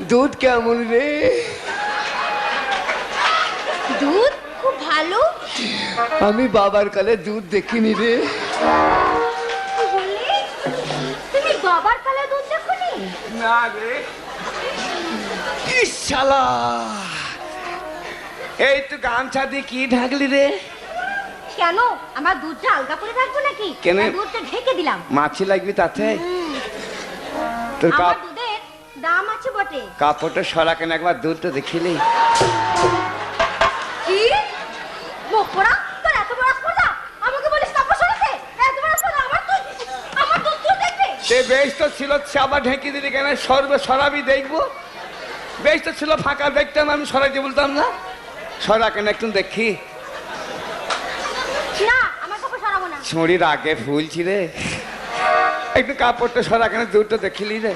দুধ কেমন রে? দুধ খুব ভালো। আমি বাবার কালে দুধ দেখিনি রে। তুমি বাবার কালে দুধ দেখনি? না রে। শালা? এই তো গামছা দিয়ে কি ঢাকলি রে? কেন? আমার দুধটা আলগা করে রাখব নাকি? কেন? দুধটা ঢেকে দিলাম। মাছি লাগবে তাতে? তোর কাপ দাম আছে বটে। কাপড়টা সরা কেন একবার দুধটা দেখিলি। কি? মুখ তোর এত বড় স্পর্ধা আমাকে বলিস কাপড় সরাতে এত বড় স্পর্ধা আমার দুধ? আমার দুধ তুই দেখবি? সে বেশ তো ছিল আবার ঢেকে দিলি কেন? সরবে সরাবি দেখব। বেশ তো ছিল ফাঁকা দেখতাম আমি সরাইতে বলতাম না। সরা কেন একটু দেখি। না আমার কাপড় সরাবো না। ছড়ির আগে ফুলছি রে। একটু কাপড়টা সরা কেন দুধটা দেখিলি রে।